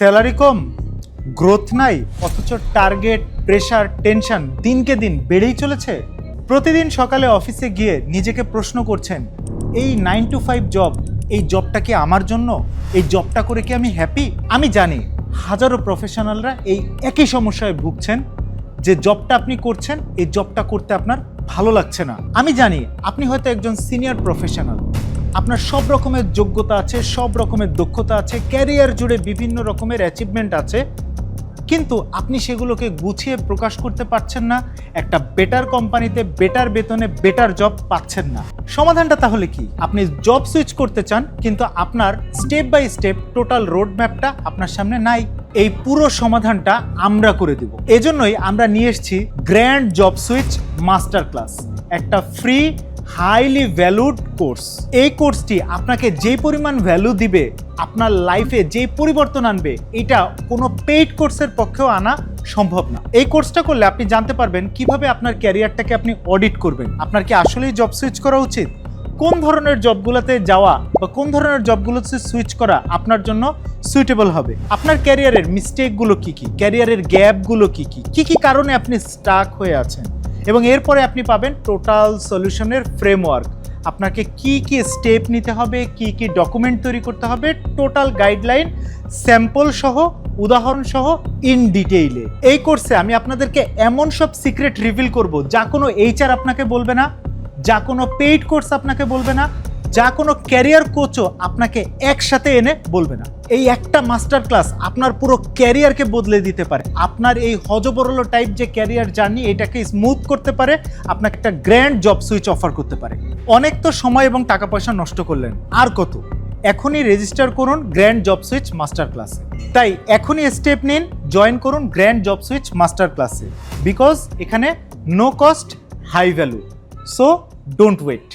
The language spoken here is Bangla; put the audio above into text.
স্যালারি কম, গ্রোথ নাই, অথচ টার্গেট, প্রেশার, টেনশন দিনকে দিন বেড়েই চলেছে। প্রতিদিন সকালে অফিসে গিয়ে নিজেকে প্রশ্ন করছেন, এই নাইন টু ফাইভ জব এই জবটা কি আমার জন্য? এই জবটা করে কি আমি হ্যাপি আমি জানি হাজারো প্রফেশনালরা এই একই সমস্যায় ভুগছেন, যে জবটা আপনি করছেন, এই জবটা করতে আপনার ভালো লাগছে না। আমি জানি আপনি হয়তো একজন সিনিয়র প্রফেশনাল আপনার সব রকমের যোগ্যতা আছে, সব রকমের দক্ষতা আছে ক্যারিয়ার জুড়ে বিভিন্ন রকমের অ্যাচিভমেন্ট আছে। কিন্তু আপনি সেগুলোকে গুছিয়ে প্রকাশ করতে পারছেন না, একটা বেটার কোম্পানিতে বেটার বেতনে বেটার জব পাচ্ছেন না। সমাধানটা তাহলে কি? আপনি জব সুইচ করতে চান, কিন্তু আপনার step by step total road ম্যাপটা আপনার সামনে নাই। এই পুরো সমাধানটা আমরা করে দিব। এজন্যই আমরা নিয়ে এসেছি grand job switch master class একটা ফ্রি হাইলি ভ্যালুড কোর্স এই কোর্সটি আপনাকে যে পরিমাণ ভ্যালু দিবে, আপনার লাইফে যে পরিবর্তন আনবে, এটা কোনো পেইড কোর্সের পক্ষেও আনা সম্ভব না। এই কোর্সটা করলে আপনি জানতে পারবেন কীভাবে আপনার ক্যারিয়ারটাকে আপনি অডিট করবেন। আপনার কি আসলেই জব সুইচ করা উচিত? কোন ধরনের জবগুলোতে যাওয়া বা কোন ধরনের জবগুলোতে সুইচ করা আপনার জন্য সুইটেবল হবে? আপনার ক্যারিয়ারের মিস্টেকগুলো কি কি? ক্যারিয়ারের গ্যাপগুলো কি কি? কি কি কারণে আপনি স্টাক হয়ে আছেন? এবং এরপরে আপনি পাবেন টোটাল সলিউশনের ফ্রেমওয়ার্ক আপনাকে কি কি স্টেপ নিতে হবে, কি কি ডকুমেন্ট তৈরি করতে হবে টোটাল গাইডলাইন স্যাম্পল সহ, উদাহরণ সহ ইন ডিটেইলে এই কোর্সে আমি আপনাদেরকে এমন সব সিক্রেট রিভিল করব, যা কোনো এইচআর আপনাকে বলবে না, যা কোনো পেইড কোর্স আপনাকে বলবে না যা কোনো ক্যারিয়ার কোচও আপনাকে একসাথে এনে বলবে না। এই একটা মাস্টার ক্লাস আপনার পুরো ক্যারিয়ারকে বদলে দিতে পারে। আপনার এই হজবরল টাইপ যে ক্যারিয়ার জার্নি এটাকে স্মুথ করতে পারে, আপনাকে একটা গ্র্যান্ড জব সুইচ অফার করতে পারে। অনেক তো সময় এবং টাকা পয়সা নষ্ট করলেন। আর কত? এখনই রেজিস্টার করুন গ্র্যান্ড জব সুইচ মাস্টার ক্লাসে তাই এখনই স্টেপ নিন জয়েন করুন গ্র্যান্ড জব সুইচ মাস্টার ক্লাসে বিকজ এখানে no cost high value so don't wait